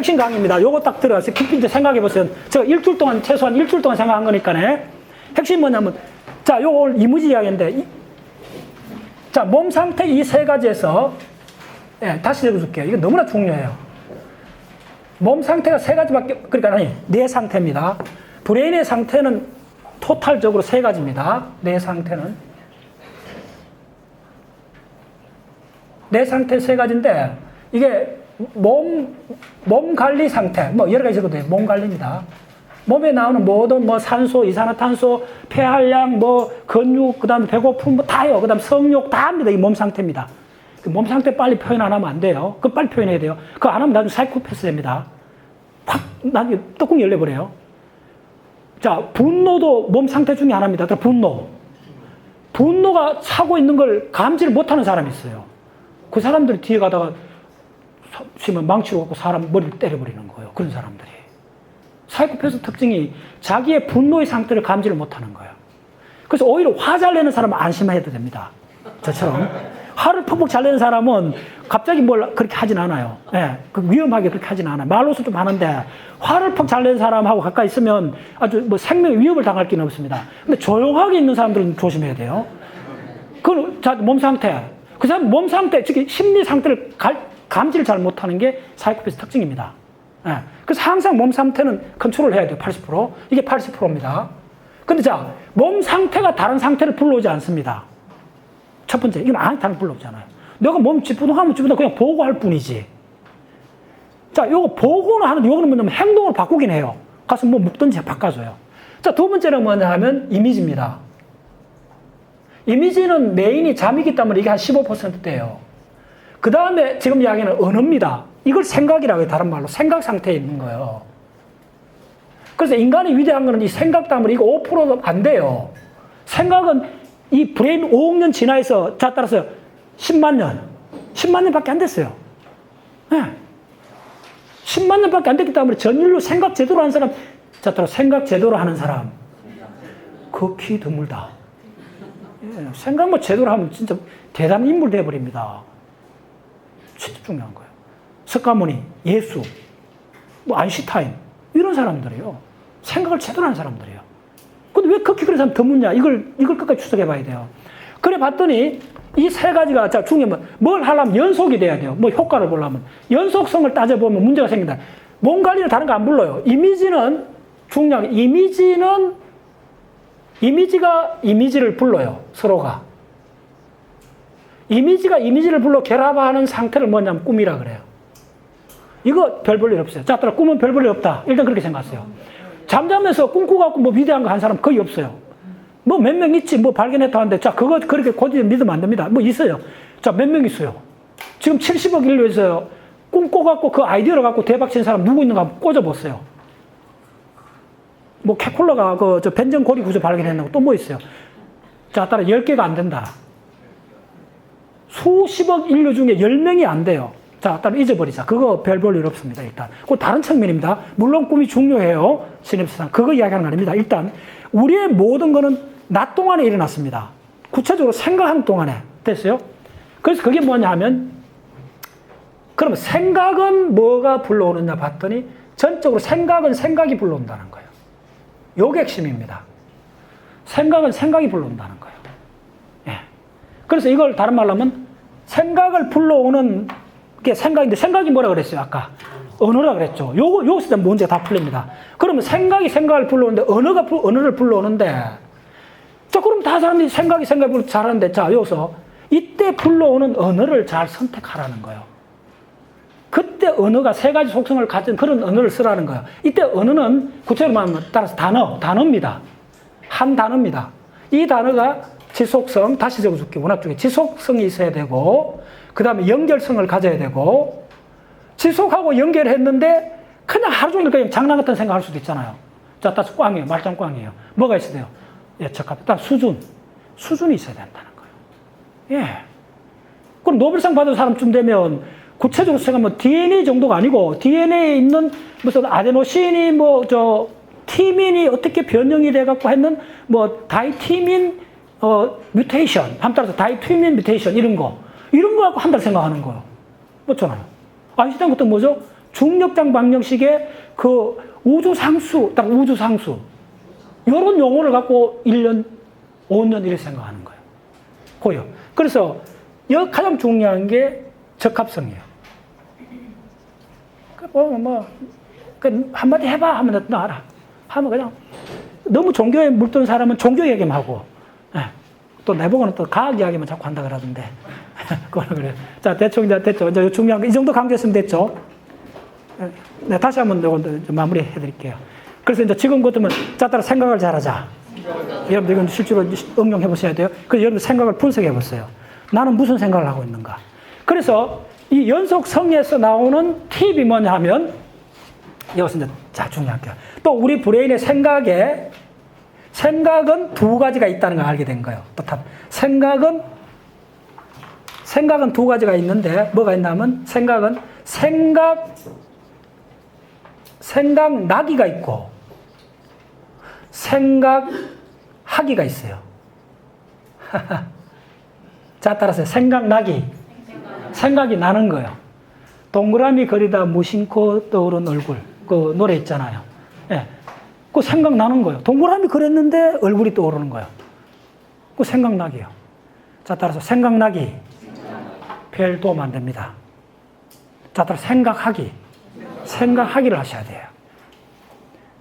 핵심 강의입니다. 요거 딱 들어가서 깊이 이제 생각해 보세요. 제가 일주일 동안, 최소한 일주일 동안 생각한 거니까네. 핵심이 뭐냐면, 자, 요거 오늘 이무지 이야기인데, 이- 자, 몸 상태 이 세 가지에서, 예, 다시 적어줄게요. 이거 너무나 중요해요. 몸 상태가 세 가지밖에, 그러니까 아니, 내 상태입니다. 브레인의 상태는 토탈적으로 세 가지입니다. 내 상태는. 내 상태 세 가지인데, 이게 몸, 몸 관리 상태, 뭐 여러 가지 적어도 몸 관리입니다. 몸에 나오는 모든 뭐 산소, 이산화탄소, 폐활량, 뭐 근육, 그 다음에 배고픔, 뭐 다요. 그 다음 성욕 다 합니다. 이 몸 상태입니다. 그 몸 상태 빨리 표현 안 하면 안 돼요. 그 빨리 표현해야 돼요. 그거 안 하면 나중에 사이코패스 됩니다. 확, 나중에 뚜껑 열려버려요. 자, 분노도 몸 상태 중에 하나입니다. 그 분노. 분노가 차고 있는 걸 감지를 못하는 사람이 있어요. 그 사람들이 뒤에 가다가 치면 망치로 갖고 사람 머리를 때려버리는 거예요. 그런 사람들이. 사이코패스 특징이 자기의 분노의 상태를 감지를 못하는 거예요. 그래서 오히려 화 잘 내는 사람은 안심해도 됩니다. 저처럼. 화를 퍽퍽 잘 내는 사람은 갑자기 뭘 그렇게 하진 않아요. 예, 그 위험하게 그렇게 하진 않아요. 말로서 좀 하는데 화를 퍽 잘 내는 사람하고 가까이 있으면 아주 뭐 생명의 위협을 당할 기는 없습니다. 근데 조용하게 있는 사람들은 조심해야 돼요. 그, 자, 몸 상태. 그 사람 몸 상태, 즉, 심리 상태를 갈- 감지를 잘 못하는 게 사이코패스 특징입니다. 예. 그래서 항상 몸 상태는 컨트롤 해야 돼요. 80%. 이게 80%입니다. 근데 자, 몸 상태가 다른 상태를 불러오지 않습니다. 첫 번째, 이건 아무 다른 불러오잖아요. 내가 몸 찌뿌둥하면 찌뿌둥 그냥 보고 할 뿐이지. 자, 요거 보고는 하는데 요거는 뭐냐면 행동을 바꾸긴 해요. 가서 뭐 묵든지 바꿔줘요. 자, 두 번째는 뭐냐 하면 이미지입니다. 이미지는 메인이 잠이기 때문에 이게 한 15%대예요. 그 다음에 지금 이야기는 언어입니다. 이걸 생각이라고 해요. 다른 말로. 생각 상태에 있는 거예요. 그래서 인간이 위대한 거는 이 생각 때문에 이거 5%도 안 돼요. 생각은 이 브레인 5억 년 진화해서 자 따라서 10만 년, 10만 년밖에 안 됐어요. 네. 10만 년밖에 안 됐기 때문에 전인류 생각 제대로 하는 사람, 자 따라 생각 제대로 하는 사람, 극히 드물다. 예, 생각만 제대로 하면 진짜 대단한 인물 되어버립니다. 진짜 중요한 거예요. 석가모니, 예수, 뭐 아인슈타인 이런 사람들이요. 생각을 제대로 하는 사람들이에요. 근데 왜 그렇게 그런 사람 드무냐? 이걸 이걸 끝까지 추적해 봐야 돼요. 그래 봤더니 이 세 가지가 자 중요한 건뭘 하려면 연속이 돼야 돼요. 뭐 효과를 보려면 연속성을 따져 보면 문제가 생긴다. 몸 관리는 다른 거 안 불러요. 이미지는 중요한 게 이미지는 이미지가 이미지를 불러요. 서로가. 이미지가 이미지를 불러 결합하는 상태를 뭐냐면 꿈이라 그래요. 이거 별 볼 일 없어요. 자, 따라 꿈은 별 볼 일 없다. 일단 그렇게 생각하세요. 잠자면서 꿈꾸갖고 뭐 위대한 거 한 사람 거의 없어요. 뭐 몇 명 있지, 뭐 발견했다 하는데, 자, 그거 그렇게 고지 믿으면 안 됩니다. 뭐 있어요. 자, 몇 명 있어요. 지금 70억 인류에서 꿈꿔갖고 그 아이디어를 갖고 대박 친 사람 누구 있는가 꽂아보세요. 뭐 케콜러가 그 저 벤전 고리 구조 발견했나고 또뭐 있어요. 자, 따라 10개가 안 된다. 수십억 인류 중에 10명이 안 돼요. 자, 따라 잊어버리자. 그거 별 볼 일 없습니다, 일단. 그 다른 측면입니다. 물론 꿈이 중요해요. 신입사상. 그거 이야기하는 거 아닙니다. 일단, 우리의 모든 거는 낮 동안에 일어났습니다. 구체적으로 생각하는 동안에. 됐어요? 그래서 그게 뭐냐 하면, 그러면 생각은 뭐가 불러오느냐 봤더니, 전적으로 생각은 생각이 불러온다는 거예요. 요게 핵심입니다. 생각은 생각이 불러온다는 거예요. 예. 그래서 이걸 다른 말로 하면 생각을 불러오는 게 생각인데 생각이 뭐라 그랬어요, 아까? 언어라 그랬죠. 요거, 여기서 문제가 다 풀립니다. 그러면 생각이 생각을 불러오는데 언어가 불- 언어를 불러오는데 자, 그럼 다 사람들이 생각이 생각을 잘하는데 자, 여기서 이때 불러오는 언어를 잘 선택하라는 거예요. 그때 언어가 세 가지 속성을 가진 그런 언어를 쓰라는 거예요. 이때 언어는 구체적으로 말하면 따라서 단어, 단어입니다. 한 단어입니다. 이 단어가 지속성, 다시 적어줄게. 원학 중에 지속성이 있어야 되고, 그 다음에 연결성을 가져야 되고, 지속하고 연결했는데, 그냥 하루 종일 그냥 장난 같은 생각 할 수도 있잖아요. 자, 따서 꽝이에요. 말짱 꽝이에요. 뭐가 있어야 돼요? 예. 딱 수준. 수준이 있어야 된다는 거예요. 예. 그럼 노벨상 받은 사람쯤 되면 구체적으로 생각하면 DNA 정도가 아니고 DNA에 있는 무슨 아데노신이 뭐 저 티민이 어떻게 변형이 돼갖고 했는 뭐 다이티민 어 뮤테이션 함 따라서 다이티민 뮤테이션 이런 거 이런 거 갖고 한 달 생각하는 거요. 그렇잖아요. 아인슈타인 같은 뭐죠? 중력장 방정식의 그 우주 상수, 딱 우주 상수. 이런 용어를 갖고 1년, 5년 이렇게 생각하는 거예요. 고요. 그래서 여 가장 중요한 게 적합성이에요. 그 뭐, 뭐, 그 한마디 해봐 하면 너 알아. 하면 그냥 너무 종교에 물든 사람은 종교 얘기만 하고, 예. 또 내보고는 또 과학 이야기만 자꾸 한다 그러던데. 그거는 그래. 자, 대충 이제 됐죠. 이제 중요한 거, 이 정도 강조했으면 됐죠. 예. 네, 다시 한번 이거 마무리 해드릴게요. 그래서 이제 지금 같으면 자, 따라 생각을 잘하자. 여러분들 이건 실제로 응용해 보셔야 돼요. 그래서 여러분들 생각을 분석해 보세요. 나는 무슨 생각을 하고 있는가. 그래서 이 연속 성에서 나오는 팁이 뭐냐 하면 이것은 이제 자 중요한 게. 또 우리 브레인의 생각에 생각은 두 가지가 있다는 걸 알게 된 거예요. 또 답. 생각은 생각은 두 가지가 있는데 뭐가 있냐면 생각은 생각 생각 나기가 있고 생각 하기가 있어요. 자 따라서 생각 나기 생각이 나는 거예요. 동그라미 그리다 무심코 떠오른 얼굴 그 노래 있잖아요. 예. 그 생각나는 거예요. 동그라미 그렸는데 얼굴이 떠오르는 거예요. 그 생각나기요. 자, 따라서 생각나기. 별 도움 안 됩니다. 자, 따라서 생각하기. 생각하기를 하셔야 돼요.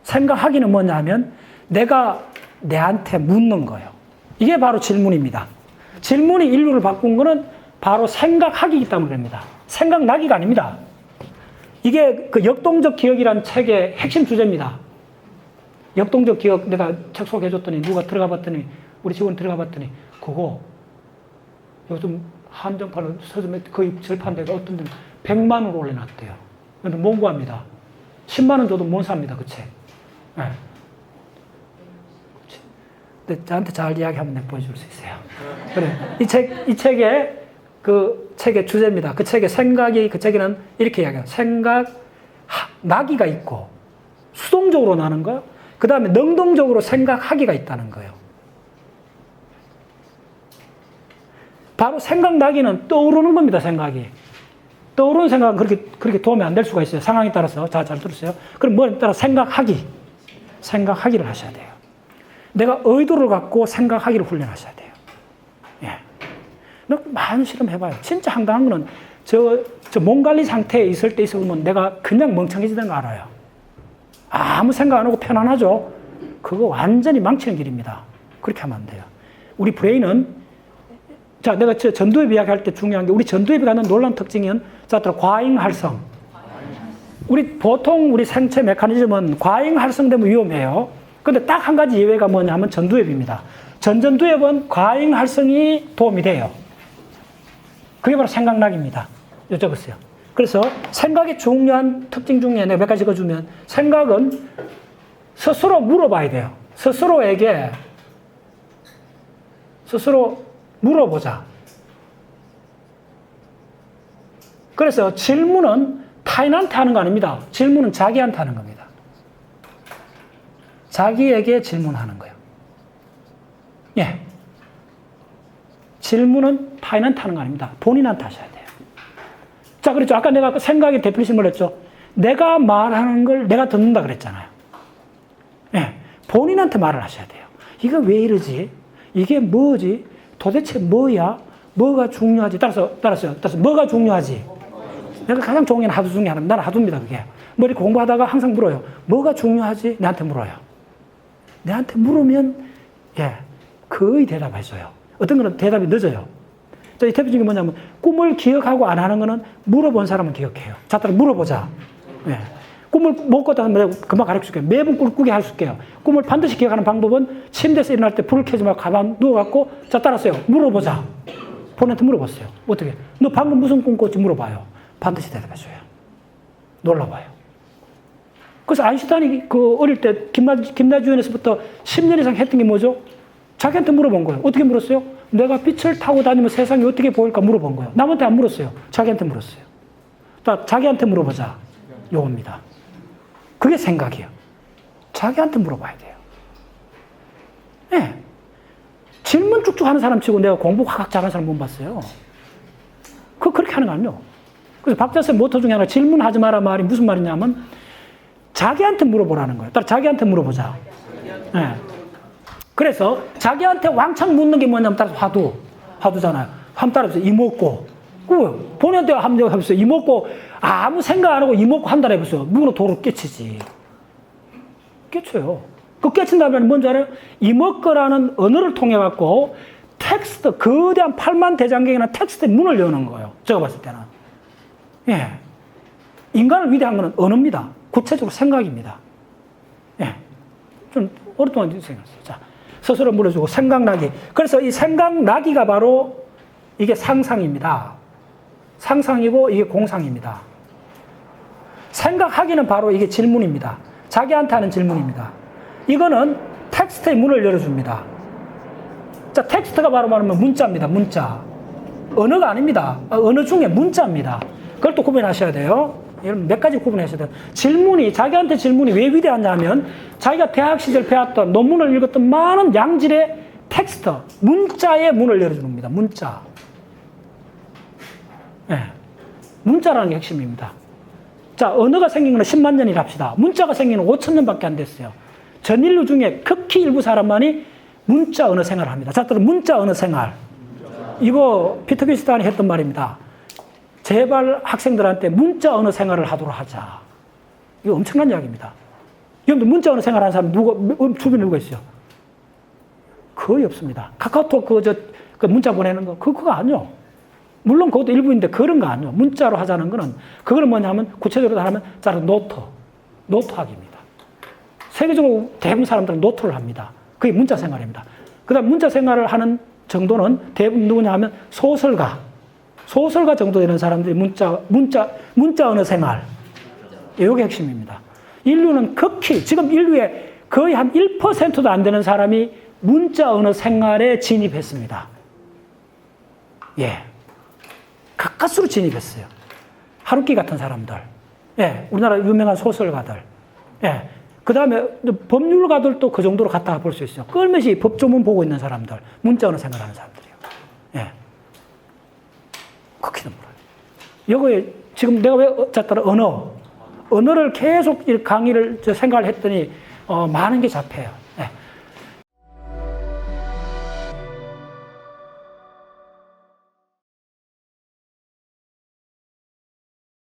생각하기는 뭐냐면 내가 내한테 묻는 거예요. 이게 바로 질문입니다. 질문이 인류를 바꾼 거는 바로 생각하기이기 때문입니다. 생각나기가 아닙니다. 이게 그 역동적 기억이라는 책의 핵심 주제입니다. 역동적 기억 내가 책 소개해줬더니 누가 들어가 봤더니 우리 직원 들어가 봤더니 그거 요즘 한정판을 서점에 거의 절판대가 어떤 데는 100만 원으로 올려놨대요. 근데 못 구합니다. 10만 원 줘도 못 삽니다. 그 책. 네. 근데 저한테 잘 이야기하면 내가 보여줄 수 있어요. 그래. 이 책, 이 책의 그 책의 주제입니다. 그 책의 생각이, 그 책에는 이렇게 이야기해요. 생각, 하, 나기가 있고, 수동적으로 나는 거, 그 다음에 능동적으로 생각하기가 있다는 거예요. 바로 생각나기는 떠오르는 겁니다, 생각이. 떠오르는 생각은 그렇게, 그렇게 도움이 안 될 수가 있어요. 상황에 따라서. 자, 잘 들으세요. 그럼 뭐에 따라 생각하기. 생각하기를 하셔야 돼요. 내가 의도를 갖고 생각하기를 훈련하셔야 돼요. 예. 많은 실험 해봐요. 진짜 황당한 거는 저, 저 몸 관리 상태에 있을 때 있으면 내가 그냥 멍청해지는 거 알아요. 아무 생각 안 하고 편안하죠? 그거 완전히 망치는 길입니다. 그렇게 하면 안 돼요. 우리 브레인은 자, 내가 저 전두엽 이야기할 때 중요한 게 우리 전두엽이 갖는 놀라운 특징은 자, 과잉활성. 우리 보통 우리 생체 메커니즘은 과잉활성되면 위험해요. 근데 딱 한 가지 예외가 뭐냐 하면 전두엽입니다. 전전두엽은 과잉활성이 도움이 돼요. 그게 바로 생각락입니다. 여쭤보세요. 그래서 생각의 중요한 특징 중에 몇 가지 읽어주면 생각은 스스로 물어봐야 돼요. 스스로에게 스스로 물어보자. 그래서 질문은 타인한테 하는 거 아닙니다. 질문은 자기한테 하는 겁니다. 자기에게 질문하는 거예요. 예. 질문은 타인한테 하는 거 아닙니다. 본인한테 하셔야 돼요. 자, 그렇죠. 아까 내가 그 생각의 대표심 을 했죠. 내가 말하는 걸 내가 듣는다 그랬잖아요. 예. 본인한테 말을 하셔야 돼요. 이거 왜 이러지? 이게 뭐지? 도대체 뭐야? 뭐가 중요하지? 따라서, 따라서, 따라서 뭐가 중요하지? 내가 가장 중요한 하두 중에 하나, 나는 하두입니다, 그게. 머리 공부하다가 항상 물어요. 뭐가 중요하지? 내한테 물어요. 내한테 물으면, 예, 거의 대답해줘요. 어떤 거는 대답이 늦어요. 자, 이 대표적인 게 뭐냐면, 꿈을 기억하고 안 하는 거는 물어본 사람은 기억해요. 자, 따라 물어보자. 예. 꿈을 못 꿨다 하면 금방 가르쳐 줄게요. 매번 꿈 꾸게 할 수 있게요. 꿈을 반드시 기억하는 방법은 침대에서 일어날 때 불을 켜지 말고 가만 누워갖고, 자, 따라서요. 물어보자. 본인한테 물어봤어요. 어떻게? 너 방금 무슨 꿈 꿨지? 물어봐요. 반드시 대답해줘요. 놀라봐요. 그래서 아인슈타인이 그 어릴 때 김나, 김나주연에서부터 10년 이상 했던 게 뭐죠? 자기한테 물어본 거예요. 어떻게 물었어요? 내가 빛을 타고 다니면 세상이 어떻게 보일까 물어본 거예요. 남한테 안 물었어요. 자기한테 물었어요. 자, 자기한테 물어보자. 요겁니다. 그게 생각이에요. 자기한테 물어봐야 돼요. 예. 네. 질문 쭉쭉 하는 사람 치고 내가 공부 확 잘하는 사람 못 봤어요. 그, 그렇게 하는 거 아니요. 그래서 박자쌤 모토 중에 하나 질문하지 마라 말이 무슨 말이냐면 자기한테 물어보라는 거예요. 따라 자기한테 물어보자. 예. 그래서 자기한테 왕창 묻는 게 뭐냐면 따라 화두. 화두잖아요. 함 따라서 이먹고. 그 본인한테 함정 해보세요. 이먹고 아무 생각 안 하고 이먹고 한달 해보세요. 누구나 도로 깨치지. 깨쳐요. 그 깨친다면 뭔지 알아요? 이먹거라는 언어를 통해 갖고 텍스트, 거대한 8만 대장경이나 텍스트의 문을 여는 거예요. 제가 봤을 때는. 예. 인간을 위대한 것은 언어입니다. 구체적으로 생각입니다. 예. 좀 오랫동안 생각했어요. 자, 스스로 물어주고 생각나기. 그래서 이 생각나기가 바로 이게 상상입니다. 상상이고 이게 공상입니다. 생각하기는 바로 이게 질문입니다. 자기한테 하는 질문입니다. 이거는 텍스트의 문을 열어줍니다. 자, 텍스트가 바로 말하면 문자입니다. 문자. 언어가 아닙니다. 어, 언어 중에 문자입니다. 그걸 또 구분하셔야 돼요. 여러분 몇 가지 구분하셔야 돼요. 질문이, 자기한테 질문이 왜 위대하냐면 자기가 대학 시절 배웠던 논문을 읽었던 많은 양질의 텍스트, 문자의 문을 열어주는 겁니다. 문자. 예. 문자라는 게 핵심입니다. 자, 언어가 생긴 건 10만 년이라 합시다. 문자가 생긴 건 5천 년밖에 안 됐어요. 전 인류 중에 극히 일부 사람만이 문자 언어 생활을 합니다. 자, 또 문자 언어 생활. 이거 피터 비스탄이 했던 말입니다. 제발 학생들한테 문자 언어 생활을 하도록 하자. 이거 엄청난 이야기입니다. 여러분들 문자 언어 생활하는 사람 누가, 어, 주변에 누가 있어요? 거의 없습니다. 카카오톡 그, 저, 그 문자 보내는 거, 그거, 그거 아니요. 물론 그것도 일부인데 그런 거 아니요. 문자로 하자는 거는, 그거는 뭐냐면, 구체적으로 하면, 자, 노트. 노트 하기입니다. 세계적으로 대부분 사람들은 노트를 합니다. 그게 문자 생활입니다. 그 다음 문자 생활을 하는 정도는 대부분 누구냐 하면 소설가. 소설가 정도 되는 사람들이 문자, 문자, 문자 언어 생활. 이게 핵심입니다. 인류는 극히, 지금 인류의 거의 한 1%도 안 되는 사람이 문자 언어 생활에 진입했습니다. 예. 가까스로 진입했어요. 하루키 같은 사람들. 예. 우리나라 유명한 소설가들. 예. 그 다음에 법률가들도 그 정도로 갔다 볼 수 있어요. 끌면시 법조문 보고 있는 사람들, 문자 언어 생활하는 사람들이요. 예. 극히 드물어요. 여기에 지금 내가 왜 어쨌든 언어, 언어를 계속 이 강의를 저 생각을 했더니 어, 많은 게 잡혀요.